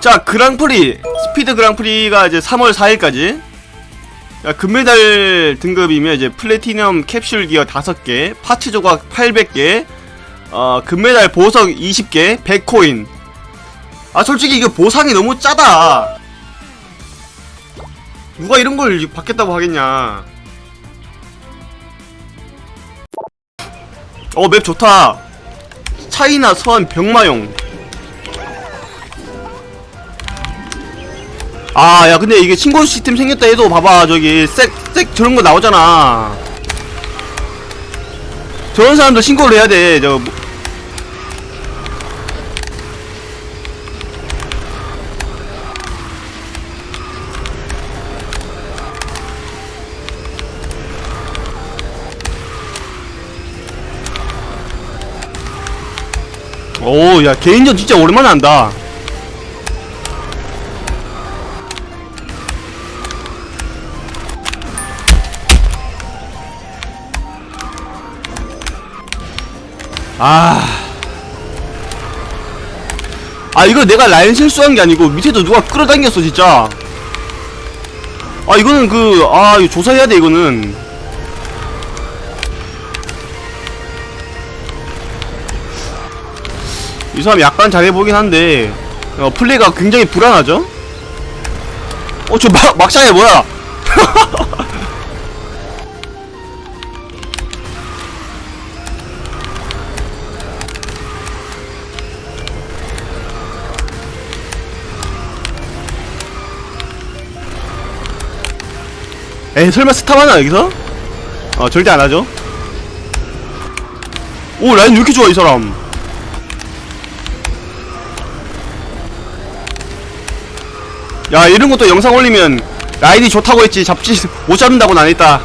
자 그랑프리. 스피드 그랑프리가 이제 3월 4일까지. 금메달 등급이면 이제 플래티넘 캡슐 기어 5개 파츠 조각 800개 어 금메달 보석 20개 100코인. 아 솔직히 이거 보상이 너무 짜다. 누가 이런 걸 받겠다고 하겠냐. 어 맵 좋다. 차이나 선 병마용 아 야 근데 이게 신고 시스템 생겼다 해도 봐봐 저기 색 저런 거 나오잖아 저런 사람도 신고를 해야 돼저 뭐- 오, 야, 개인전 진짜 오랜만에 한다. 아. 아, 이거 내가 라인 실수한 게 아니고 밑에도 누가 끌어당겼어, 진짜. 아, 이거는 그, 아, 이거 조사해야 돼, 이거는. 이 사람 약간 잘해보긴 한데 어, 플레이가 굉장히 불안하죠? 어, 저 막, 막샤에 뭐야? 에이, 설마 스탑 하나, 여기서? 어, 절대 안 하죠. 오, 라인 왜 이렇게 좋아, 이 사람. 야 이런 것도 영상 올리면 라인이 좋다고 했지 잡지 못 잡는다고는 안 했다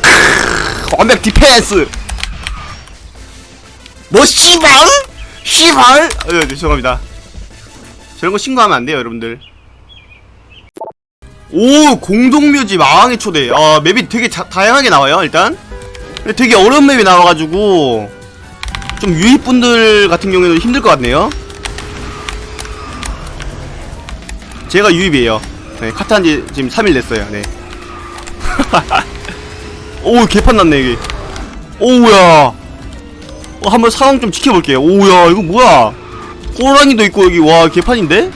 크으, 완벽 디펜스 뭐 씨발 씨발 어, 죄송합니다 저런 거 신고하면 안 돼요 여러분들 오 공동묘지 마왕의 초대 아 맵이 되게 자, 다양하게 나와요 일단 되게 어려운 맵이 나와가지고 좀 유입분들 같은 경우에는 힘들 것 같네요. 제가 유입이에요. 네, 카트 한지 지금 3일 됐어요. 네. 오, 개판 났네, 이게. 오우야. 어, 한번 상황 좀 지켜볼게요. 오우야, 이거 뭐야? 호랑이도 있고, 여기, 와, 개판인데?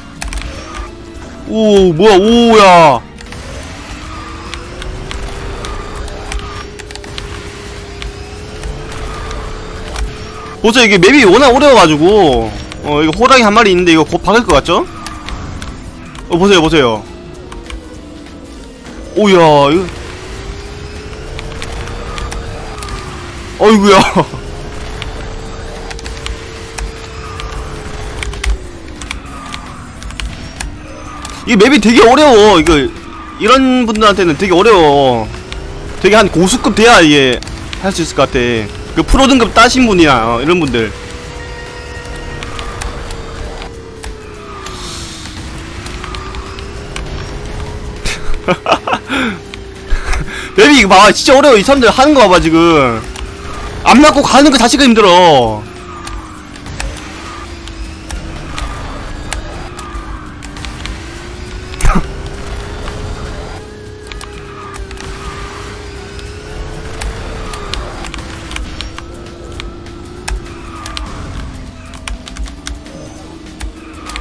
오, 뭐야, 오우야. 보세요 이게 맵이 워낙 어려워가지고 어 이거 호랑이 한 마리 있는데 이거 곧 박을 것 같죠? 어 보세요 보세요 오야 이거 어이구야 이 맵이 되게 어려워. 이거 이런 분들한테는 되게 어려워. 되게 한 고수급 돼야 이게 할 수 있을 것 같아. 그 프로 등급 따신 분이나 어, 이런 분들. 맵이 이거 봐봐 진짜 어려워. 이 사람들 하는 거 봐봐 지금. 안 맞고 가는 거 자체가 힘들어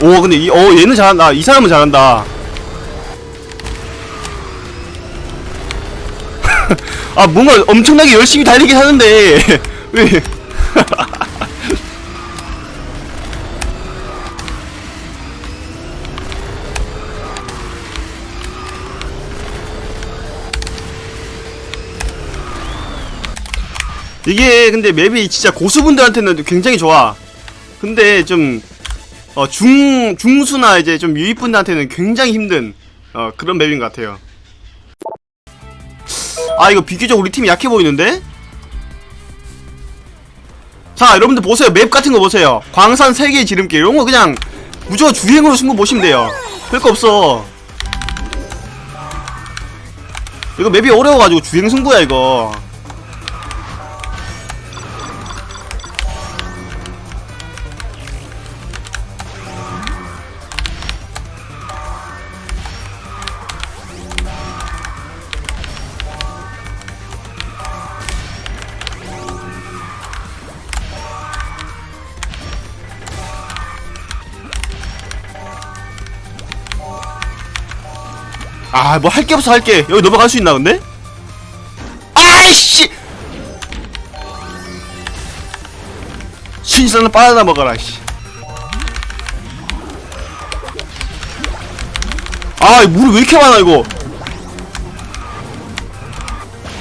오 근데 이, 어 얘는 잘한다. 이 사람은 잘한다. 아 뭔가 엄청나게 열심히 달리긴 하는데. 왜? 이게 근데 맵이 진짜 고수분들한테는 굉장히 좋아. 근데 좀 어, 중, 중수나 이제 좀 유입분들한테는 굉장히 힘든, 어, 그런 맵인 것 같아요. 아, 이거 비교적 우리 팀이 약해 보이는데? 자, 여러분들 보세요. 맵 같은 거 보세요. 광산 3개의 지름길. 이런 거 그냥 무조건 주행으로 승부 보시면 돼요. 별거 없어. 이거 맵이 어려워가지고 주행 승부야, 이거. 아 뭐 할 게 없어 할 게. 여기 넘어갈 수 있나 근데? 아이씨! 신선한 바나나 먹어라 씨. 아 물이 왜 이렇게 많아 이거?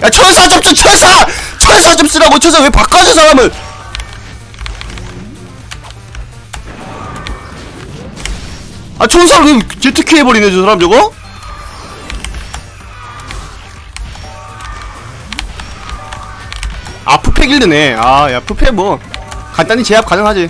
야 천사 좀 써, 천사! 천사 좀 쓰라고 천사 왜 바꿔줘 사람을? 아 천사를 왜 제트키 해버리네 저 사람 저거 푸페 길드네. 아야 푸페 뭐 간단히 제압 가능하지.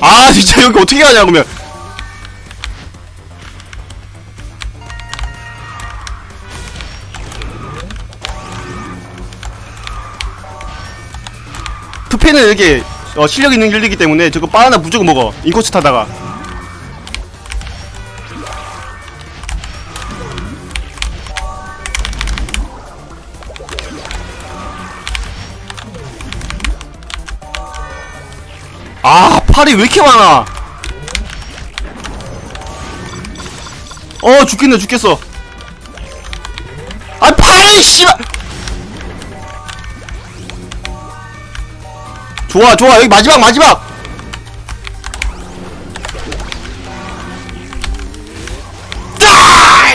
아 진짜 여기 어떻게 가냐 그러면. 푸페는 이렇게 어, 실력 있는 길드이기 때문에 저거 바나나 무조건 먹어. 인코스 타다가. 아 팔이 왜 이렇게 많아? 어 죽겠네 죽겠어. 아 팔이 씨발 좋아 좋아 여기 마지막 마지막 아!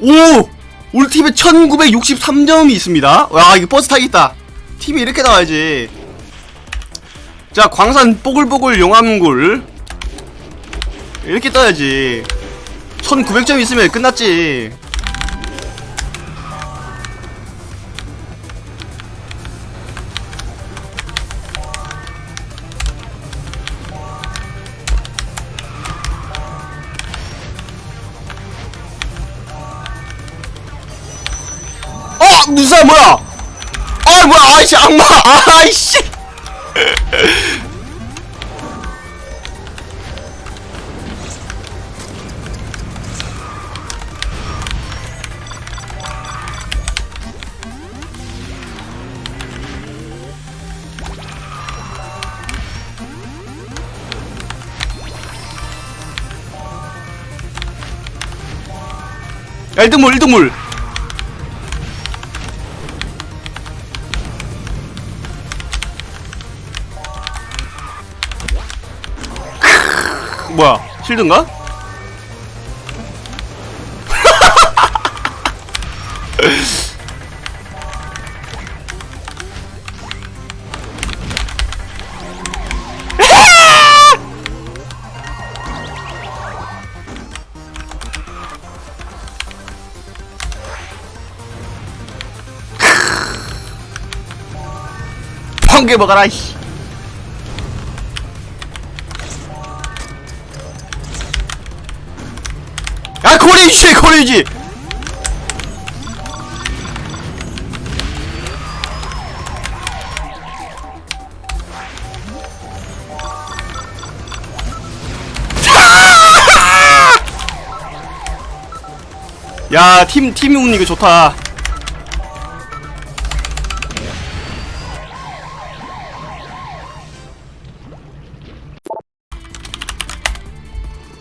오! 팀에 1963점이 있습니다. 와, 이거 버스 타겠다. 팀이 이렇게 나와야지. 자, 광산 뽀글뽀글 용암굴. 이렇게 떠야지. 1900점 있으면 끝났지. 어! 누사 뭐야? 아 뭐야 아이씨 악마 아이씨 야 1등물 1등물 실드인가? 번개 먹어라 이씨 아 고래유지 고래유지 야 팀 팀이 운 이거 좋다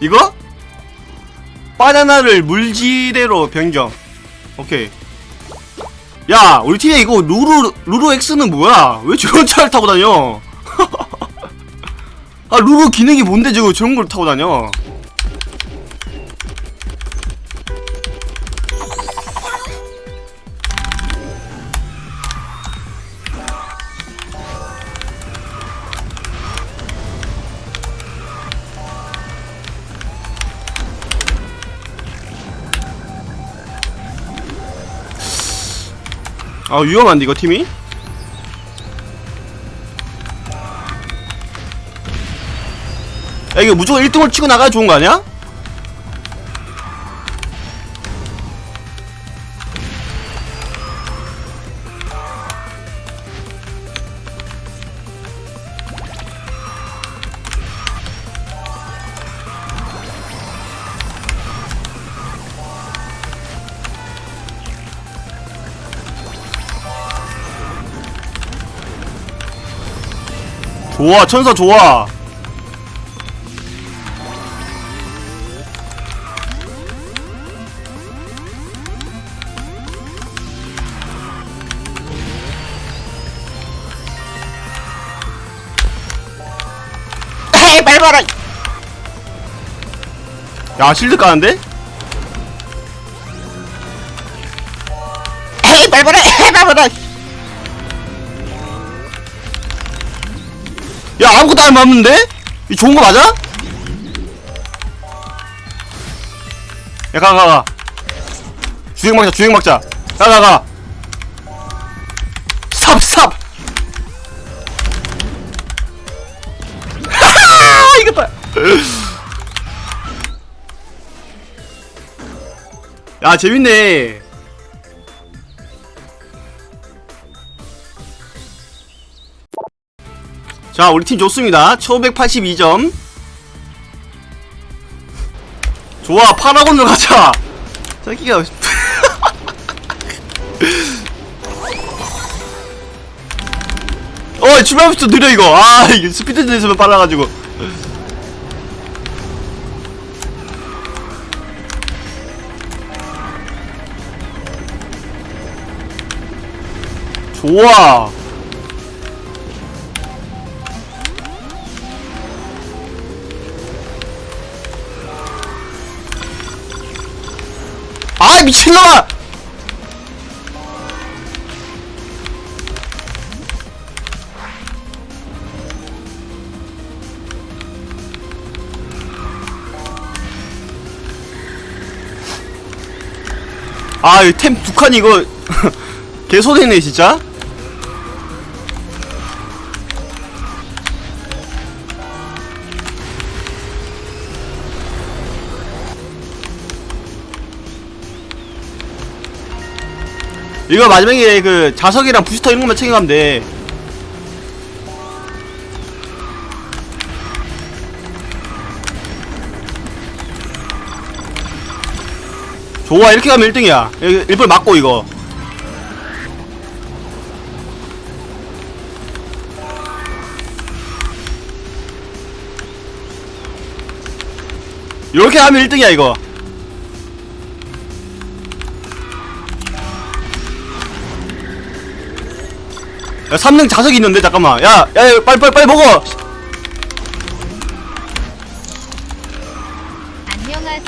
이거? 바나나를 물지대로 변경. 오케이. 야, 우리 팀에 이거 루루 루루 X는 뭐야? 왜 저런 차를 타고 다녀? 아, 루루 기능이 뭔데 저거 저런 걸 타고 다녀? 아, 위험한데 이거 팀이? 야, 이거 무조건 1등을 치고 나가야 좋은 거 아니야? 좋아 천사 좋아. 에이 말 봐라. 야 실드 까는데? 에이 말 봐라. 에이 말 봐라 야 아무것도 안 맞는데? 이 좋은 거 맞아? 야 가 가가. 주행 막자 주행 막자. 가 가가. 삽삽. 하하 이겼다 야 재밌네 자 우리 팀 좋습니다. 1582점. 좋아 파라곤으로 가자. 저기가. 어 출발부터 느려 이거. 아 이게 스피드 됐으면 빨라가지고. 좋아 미친놈아! 아템 두칸 이거 개소되네 진짜 이거 마지막에 그 자석이랑 부스터 이런 것만 챙겨가면 돼. 좋아 이렇게 가면 1등이야. 1번 맞고 이거. 이렇게 하면 1등이야 이거 야 3등 자석이 있는데 잠깐만 야, 야, 야 빨리 빨리 빨리 먹어 안녕하세요.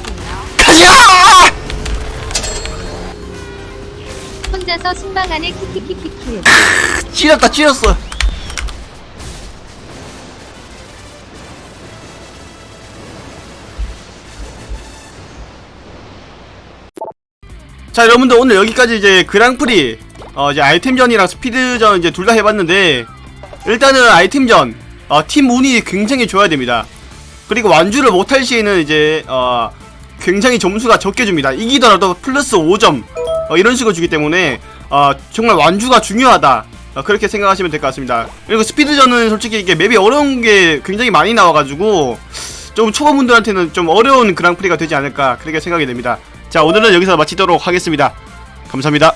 가자 혼자서 순방하는 키키키키키. 찌렸다 찌렸어 자 여러분들 오늘 여기까지 이제 그랑프리 어 이제 아이템전이랑 스피드전 이제 둘 다 해봤는데 일단은 아이템전 어, 팀 운이 굉장히 좋아야 됩니다. 그리고 완주를 못할 시에는 이제 어 굉장히 점수가 적게 줍니다. 이기더라도 플러스 5점 어, 이런 식으로 주기 때문에 어, 정말 완주가 중요하다 어, 그렇게 생각하시면 될 것 같습니다. 그리고 스피드전은 솔직히 이게 맵이 어려운 게 굉장히 많이 나와가지고 좀 초보분들한테는 좀 어려운 그랑프리가 되지 않을까 그렇게 생각이 됩니다. 자 오늘은 여기서 마치도록 하겠습니다. 감사합니다